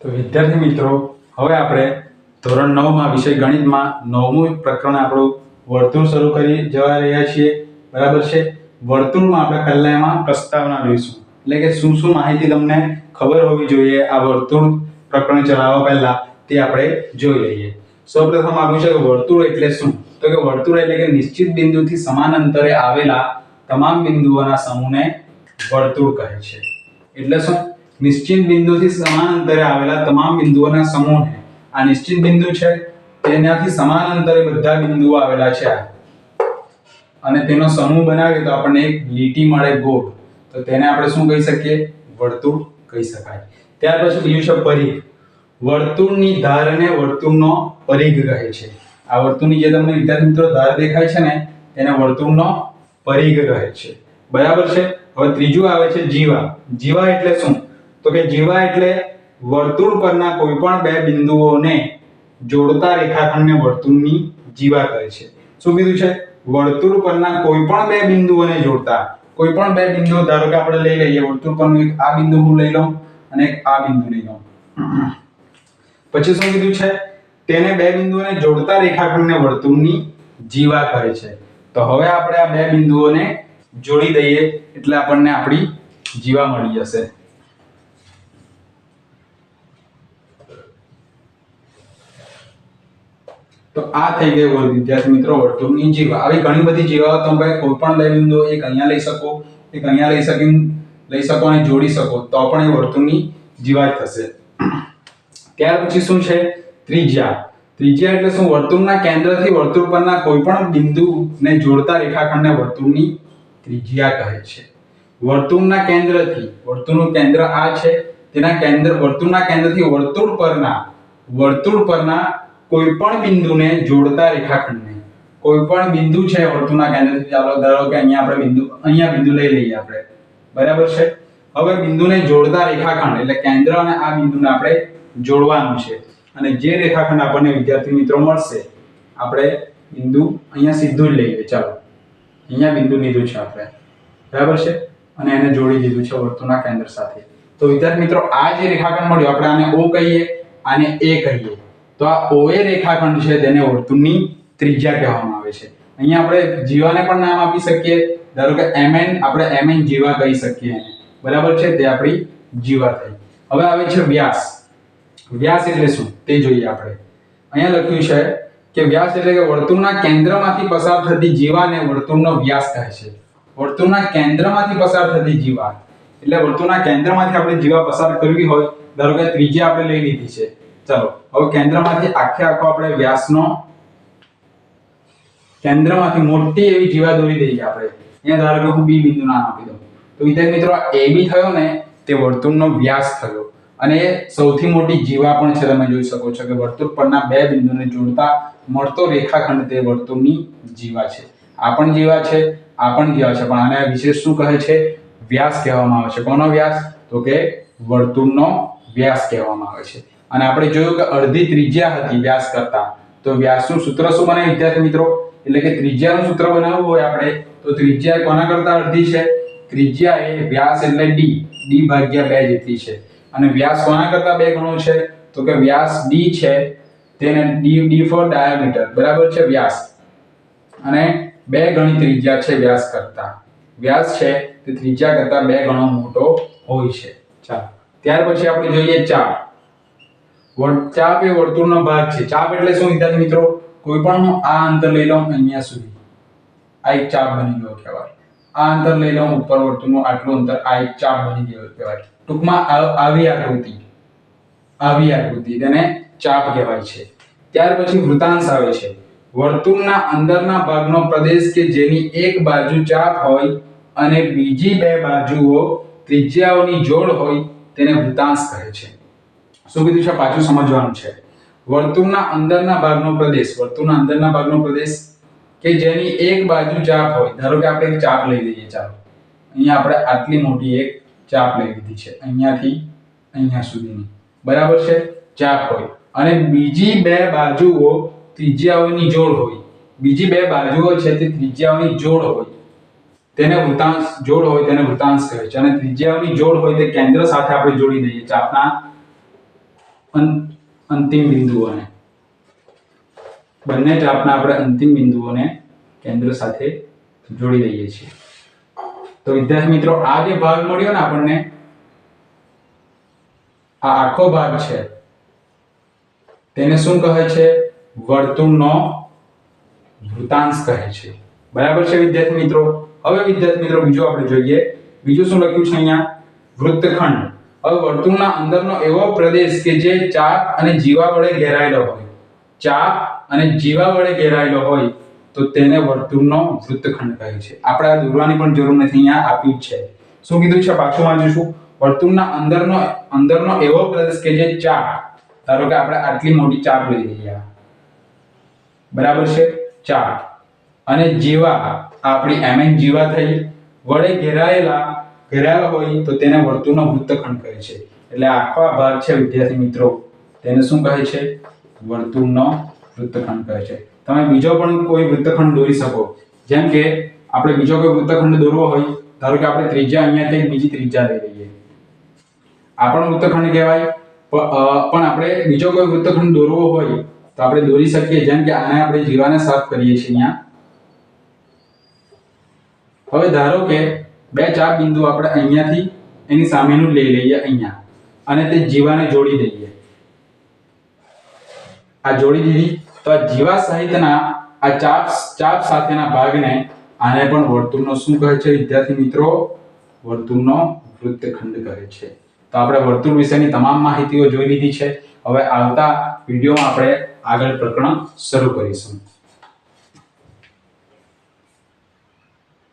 તો વિદ્યાર્થી મિત્રો, હવે આપણે ધોરણ નવમાં વિષય ગણિતમાં નવમું પ્રકરણ આપણું વર્તુળ શરૂ કરી જવા રહ્યા છીએ. બરાબર છે? વર્તુળમાં આપણે પહેલા એમાં પ્રસ્તાવના જોઈશું એટલે કે શું શું માહિતી તમને ખબર હોવી જોઈએ આ વર્તુળ પ્રકરણ ચલાવવા પહેલા તે આપણે જોઈ લઈએ. સૌપ્રથમ આપ્યું છે કે વર્તુળ એટલે શું? તો કે વર્તુળ એટલે કે નિશ્ચિત બિંદુથી સમાન અંતરે આવેલા તમામ બિંદુઓના સમૂહને વર્તુળ કહે છે. એટલે શું? નિશ્ચિત બિંદુથી સમાન અંતરે આવેલા તમામ બિંદુઓના સમૂહને આ નિશ્ચિત બિંદુ છે તેનાથી સમાન અંતરે બધા બિંદુઓ આવેલા છે. અને તેનો સમૂહ બનાવીએ તો આપણને એક લીટી મળે ગોળ. તો તેને આપણે શું કહી શકીએ? વર્તુળ કહી શકાય. ત્યાર પછી બીજું છે પરિઘ. વર્તુળની ધારને વર્તુળનો પરિઘ કહે છે. આ વર્તુળની જે તમને વિદ્યાર્થી મિત્રો ધાર દેખાય છે ને, તેને વર્તુળનો પરિઘ કહે છે. બરાબર છે? હવે ત્રીજું આવે છે જીવા. જીવા એટલે શું? તો કે જીવા એટલે વર્તુળ પરના કોઈ પણ બે બિંદુઓને જોડતા રેખાખંડને વર્તુળની જીવા કહે છે. શું કીધું છે? વર્તુળ પરના કોઈ પણ બે બિંદુઓને જોડતા. કોઈ પણ બે બિંદુઓ, ધારો કે આપણે લઈ લઈએ, વર્તુળ પરનું એક આ બિંદુ હું લઈ લઉં અને એક આ બિંદુ લઈ લઉં. પછી શું કીધું છે? તેને બે બિંદુઓને જોડતા રેખાખંડને વર્તુળની જીવા કહે છે. તો હવે આપણે આ બે બિંદુઓને જોડી દઈએ એટલે આપણને આપણી જીવા મળી જશે. તો આ થઈ ગઈ વર્ગ વિદ્યાર્થી મિત્રો. વર્તુળની જીવા આવી ઘણી બધી જીવાઓ તમે કોઈ પણ લઈ લીધો, એક અહીંયા લઈ શકો, એક અહીંયા લઈ શકી લઈ શકો અને જોડી શકો. તો પણ એ વર્તુળની જીવા થશે. ત્યાર પછી શું છે? ત્રિજ્યા. ત્રિજ્યા એટલે શું? વર્તુળના કેન્દ્રથી વર્તુળ પરના કોઈ પણ બિંદુને જોડતા રેખાખંડને વર્તુળની ત્રિજ્યા કહે છે. વર્તુળના કેન્દ્રથી, વર્તુળનું કેન્દ્ર આ છે. તેના કેન્દ્ર, વર્તુળના કેન્દ્રથી વર્તુળ પરના વર્તુળ પરના કોઈ પણ બિંદુને જોડતા રેખાખંડને. કોઈ પણ બિંદુ છે વર્તુળના કેન્દ્રથી ચાલો ધારો કે અહીંયા આપણે બિંદુ, અહીંયા બિંદુ લઈ લઈએ આપણે. બરાબર છે? હવે બિંદુને જોડતા રેખાખંડ, એટલે કેન્દ્ર અને આ બિંદુને આપણે જોડવાનું છે. અને જે રેખાખંડ આપણને વિદ્યાર્થી મિત્રો મળશે, આપણે બિંદુ અહીંયા સીધું જ લઈએ. ચાલો. અહીંયા બિંદુ લીધું છે આપણે. બરાબર છે? અને એને જોડી દીધું છે વર્તુળના કેન્દ્ર સાથે. તો વિદ્યાર્થી મિત્રો, આ જે રેખાખંડ મળ્યો, આપણે આને ઓ કહીએ, આને એ કહીએ. તો આ ઓએ રેખાખંડ છે, તેને વર્તુળની ત્રિજ્યા કહેવામાં આવે છે. અહીંયા આપણે જીવાને પણ નામ આપી શકીએ. ધારો કે એમએન આપણે એમએન જીવા કહી શકીએ. એને બરાબર છે? તે આપણી જીવા થઈ. હવે આવે છે વ્યાસ. વ્યાસ એટલે શું? તે જોઈએ આપણે. અહીંયા લખ્યું છે કે વ્યાસ એટલે કે વર્તુળના કેન્દ્રમાંથી પસાર થતી જીવાને વર્તુળનો વ્યાસ કહે છે. વર્તુળના કેન્દ્રમાંથી પસાર થતી જીવા. એટલે વર્તુળના કેન્દ્રમાંથી આપણે જીવા પસાર કરવી હોય, ધારો કે ત્રિજ્યા આપણે લઈ લીધી છે. ચલો, હવે કેન્દ્રમાંથી આખે આખો આપણે વ્યાસનો કેન્દ્રમાંથી મોટી એવી જીવા દોરી દઈએ આપણે. અહીંયા ધારો કે હું બી બિંદુ નામ આપી દઉં. તો વિદ્યાર્થી મિત્રો એ બી થયો ને, તે વર્તુળનો વ્યાસ થયો. અને એ સૌથી મોટી જીવા પણ છે, તમે જોઈ શકો છો કે વર્તુળ પરના બે બિંદુને જોડતા મળતો રેખાખંડ તે વર્તુળની જીવા છે. આ પણ જીવા છે, આ પણ જીવા છે. પણ આને વિશેષ શું કહે છે? વ્યાસ કહેવામાં આવે છે. કોનો વ્યાસ? તો કે વર્તુળનો વ્યાસ કહેવામાં આવે છે. અને આપણે જોયું કે અડધી ત્રિજ્યા હતી વ્યાસ કરતા. તો વ્યાસનું સૂત્ર શું બને વિદ્યાર્થી મિત્રો? એટલે કે ત્રિજ્યાનું સૂત્ર બનાવવું હોય આપણે, તો ત્રિજ્યા કોના કરતા અડધી છે? ત્રિજ્યા એ વ્યાસ એટલે ડી ડી ભાગ્યા બે જેટલી છે. અને વ્યાસ કોના કરતા બે ગણો છે? તો કે વ્યાસ ડી છે, તેને ડી ડી ફોર ડાયામીટર બરાબર છે? વ્યાસ. અને બે ગણી ત્રિજ્યા છે વ્યાસ કરતા. વ્યાસ છે, તે ત્રિજ્યા કરતા બે ગણો મોટો હોય છે. ચાલો. ત્યાર પછી આપણે જોઈએ ચાપ. ચાપ એ વર્તુળનો ભાગ છે. ચાપ એટલે શું, વિદ્યાર્થી મિત્રો? કોઈ પણ આ અંતર લઈ લઉં અહીંયા સુધી. આ એક ચાપ બની ગયો કહેવાય. આ અંતર લઈ લઉં, ઉપર વર્તુળનું આટલું અંતર, આ એક ચાપ બની ગયો કહેવાય. ટૂંકમાં આવી આકૃતિ. આવી આકૃતિ તેને ચાપ કહેવાય છે. ત્યાર પછી વૃતાંશ આવે છે. વર્તુળના અંદરના ભાગનો પ્રદેશ કે જેની એક બાજુ ચાપ હોય અને બીજી બે બાજુઓ ત્રિજ્યાઓની જોડ હોય તેને વૃતાંશ કહે છે. શું કીધું છે? પાછું સમજવાનું છે. વર્તુળના અંદરના ભાગનો પ્રદેશ, વર્તુળના અંદરના ભાગનો પ્રદેશ કે જેની એક બાજુ ચાપ હોય, ધારો કે આપણે એક ચાપ લઈ લઈએ, ચાલો. અહીંયા આપણે આટલી મોટી એક ચાપ લઈ લીધી છે. અહીંયાથી અહીંયા સુધીની. બરાબર છે? ચાપ હોય. અને બીજી બે બાજુઓ ત્રિજ્યાઓની જોડ હોય. બીજી બે બાજુઓ છે તે ત્રિજ્યાઓની જોડ હોય. તેને વૃતાંશ જોડ હોય તેને વૃતાંશ કહે છે. અને ત્રિજ્યાઓની જોડ હોય તે કેન્દ્ર સાથે આપણે જોડી દઈએ ચાપના અંતિમ બિંદુઓને. બંને ચાપના આપણે અંતિમ બિંદુઓને કેન્દ્ર સાથે જોડી દઈએ છીએ. તો વિદ્યાર્થી મિત્રો, આ જે ભાગ મળ્યો ને આપણને, આ આખો ભાગ છે, તેને શું કહે છે? વર્તુળનો વૃતાંશ કહે છે. બરાબર છે વિદ્યાર્થી મિત્રો? હવે વિદ્યાર્થી મિત્રો, બીજું આપણે જોઈએ. બીજું શું લખ્યું છે અહીંયા? વૃત્તખંડ. હવે વર્તુળના અંદરનો એવો પ્રદેશ કે જે ચાપ અને જીવા વડે ઘેરાયેલો હોય. ચાપ અને જીવા વડે ઘેરાયેલો હોય, તો તેને વર્તુળનો વૃત્તખંડ કહે છે. આપણે આ દોરવાની પણ જરૂર નથી અહીંયા આપ્યું છે. શું કીધું છે? પાછું વાંચીશું. વર્તુળના અંદરનો અંદરનો એવો પ્રદેશ કે જે ચાપ. ધારો કે આપણે આટલી મોટી ચાપ લઈ લઈએ. બરાબર છે? ચાપ. અને જીવા આપણી એમએન જીવા થઈ, વડે ઘેરાયેલા ઘેરાયેલા હોય તો તેને વર્તુળનો વૃત્તખંડ કહે છે. એટલે આખો ભાગ છે, વિદ્યાર્થી મિત્રો, તેને શું કહે છે? વર્તુળનો વૃત્તખંડ કહે છે. તમે બીજો પણ કોઈ વૃત્તખંડ દોરી શકો. જેમ કે આપણે બીજો કોઈ વૃત્તખંડ દોરવો હોય, ધારો કે આપણે ત્રિજ્યા અહીંયાથી બીજી ત્રિજ્યા લઈ લઈએ. આ વૃત્તખંડ કહેવાય. પણ આપણે બીજો કોઈ વૃત્તખંડ દોરવો હોય તો આપણે દોરી શકીએ. જેમ કે આને આપણે જીવાને સાફ કરીએ છીએ અહીંયા. હવે ધારો કે બે ચાર બિંદુ આપણે અહીંયાથી એની સામેનું લઈ લઈએ અહીંયા. અને તે જીવાને જોડી દઈએ. આ જોડી દીધી. તો આ જીવા સહિતના આ ચાપ ચાપ સાથેના ભાગને આને પણ વર્તુળનો શું કહે છે? વિદ્યાર્થી મિત્રો, વર્તુળનો વૃત્તખંડ કહે છે. તો આપણે વર્તુળ વિશેની તમામ માહિતીઓ જોઈ લીધી છે. હવે આવતા વિડીયોમાં આપણે આગળ પ્રકરણ શરૂ કરીશું.